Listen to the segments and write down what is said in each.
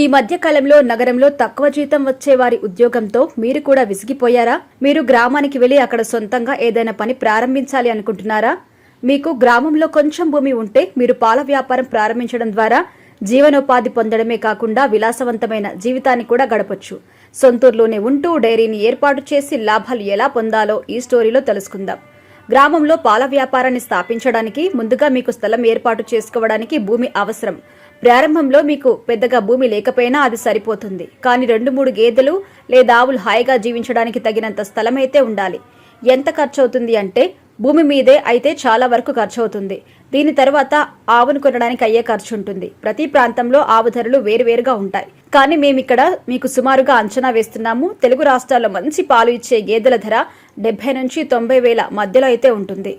ఈ మధ్య కాలంలో నగరంలో తక్కువ జీతం వచ్చే వారి ఉద్యోగంతో మీరు కూడా విసిగిపోయారా? మీరు గ్రామానికి వెళ్ళి అక్కడ సొంతంగా ఏదైనా పని ప్రారంభించాలి అనుకుంటున్నారా? మీకు గ్రామంలో కొంచెం భూమి ఉంటే మీరు పాల వ్యాపారం ప్రారంభించడం ద్వారా జీవనోపాధి పొందడమే కాకుండా విలాసవంతమైన జీవితాన్ని కూడా గడపొచ్చు. సొంతూరులోనే ఉంటూ డైరీని ఏర్పాటు చేసి లాభాలు ఎలా పొందాలో ఈ స్టోరీలో తెలుసుకుందాం. గ్రామంలో పాల వ్యాపారాన్ని స్థాపించడానికి ముందుగా మీకు స్థలం ఏర్పాటు చేసుకోవడానికి భూమి అవసరం. ప్రారంభంలో మీకు పెద్దగా భూమి లేకపోయినా అది సరిపోతుంది. కానీ రెండు మూడు గేదెలు లేదా ఆవులు హాయిగా జీవించడానికి తగినంత స్థలమైతే ఉండాలి. ఎంత ఖర్చు అవుతుంది అంటే భూమి మీదే అయితే చాలా వరకు ఖర్చు అవుతుంది దీని తర్వాత ఆవును కొనడానికి అయ్యే ఖర్చు ఉంటుంది ప్రతి ప్రాంతంలో ఆవు ధరలు వేరువేరుగా ఉంటాయి. కానీ మేమిక్కడ మీకు సుమారుగా అంచనా వేస్తున్నాము. తెలుగు రాష్ట్రాల్లో మంచి పాలు ఇచ్చే గేదెల ధర డెబ్బై నుంచి తొంభై వేల మధ్యలో అయితే ఉంటుంది.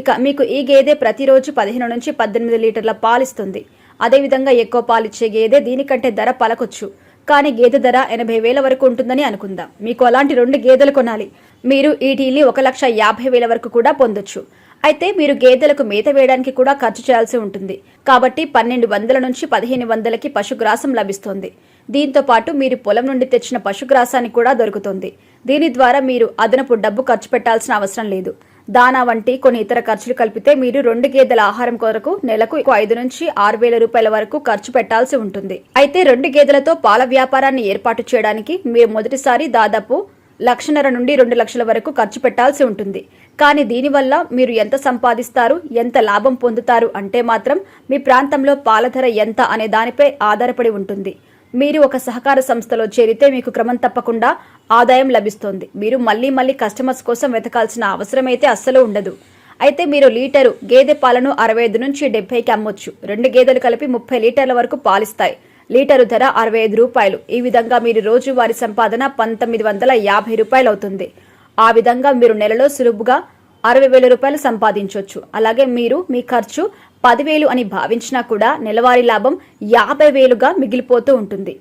ఇక మీకు ఈ గేదె ప్రతిరోజు పదిహేను నుంచి పద్దెనిమిది లీటర్ల పాలిస్తుంది అదేవిధంగా ఎక్కువ పాలిచ్చే గేదె దీనికంటే ధర పలకొచ్చు. కానీ గేదె ధర ఎనభై వేల వరకు ఉంటుందని అనుకుందాం. మీకు అలాంటి రెండు గేదెలు కొనాలి. మీరు ఈటీని ఒక లక్ష యాభై వేల వరకు కూడా పొందొచ్చు. అయితే మీరు గేదెలకు మేత వేయడానికి కూడా ఖర్చు చేయాల్సి ఉంటుంది. కాబట్టి పన్నెండు వందల నుంచి పదిహేను వందలకి పశుగ్రాసం లభిస్తుంది. దీంతో పాటు మీరు పొలం నుండి తెచ్చిన పశుగ్రాసాన్ని కూడా దొరుకుతుంది. దీని ద్వారా మీరు అదనపు డబ్బు ఖర్చు పెట్టాల్సిన అవసరం లేదు. దానా వంటి కొన్ని ఇతర ఖర్చులు కలిపితే మీరు రెండు గేదెల ఆహారం కొరకు నెలకు ఐదు నుంచి ఆరు వేల రూపాయల వరకు ఖర్చు పెట్టాల్సి ఉంటుంది. అయితే రెండు గేదెలతో పాల వ్యాపారాన్ని ఏర్పాటు చేయడానికి మీరు మొదటిసారి దాదాపు లక్షన్నర నుండి రెండు లక్షల వరకు ఖర్చు పెట్టాల్సి ఉంటుంది. కానీ దీనివల్ల మీరు ఎంత సంపాదిస్తారు ఎంత లాభం పొందుతారు అంటే మాత్రం మీ ప్రాంతంలో పాల ధర ఎంత అనే దానిపై ఆధారపడి ఉంటుంది. మీరు ఒక సహకార సంస్థలో చేరితే మీకు క్రమం తప్పకుండా ఆదాయం లభిస్తుంది. మీరు మళ్ళీ మళ్ళీ కస్టమర్స్ కోసం వెతకాల్సిన అవసరం అయితే అస్సలు ఉండదు. అయితే మీరు లీటరు గేదె పాలను అరవై ఐదు నుంచి డెబ్బైకి అమ్మొచ్చు. రెండు గేదెలు కలిపి ముప్పై లీటర్ల వరకు పాలిస్తాయి. లీటరు ధర అరవై ఐదు రూపాయలు. ఈ విధంగా మీరు రోజువారీ సంపాదన పంతొమ్మిది వందల యాభై రూపాయలు అవుతుంది. ఆ విధంగా మీరు నెలలో సులువుగా అరవై వేల రూపాయలు సంపాదించవచ్చు అలాగే మీరు మీ ఖర్చు పదివేలు అని భావించినా కూడా నెలవారీ లాభం యాభై వేలుగా మిగిలిపోతూ ఉంటుంది.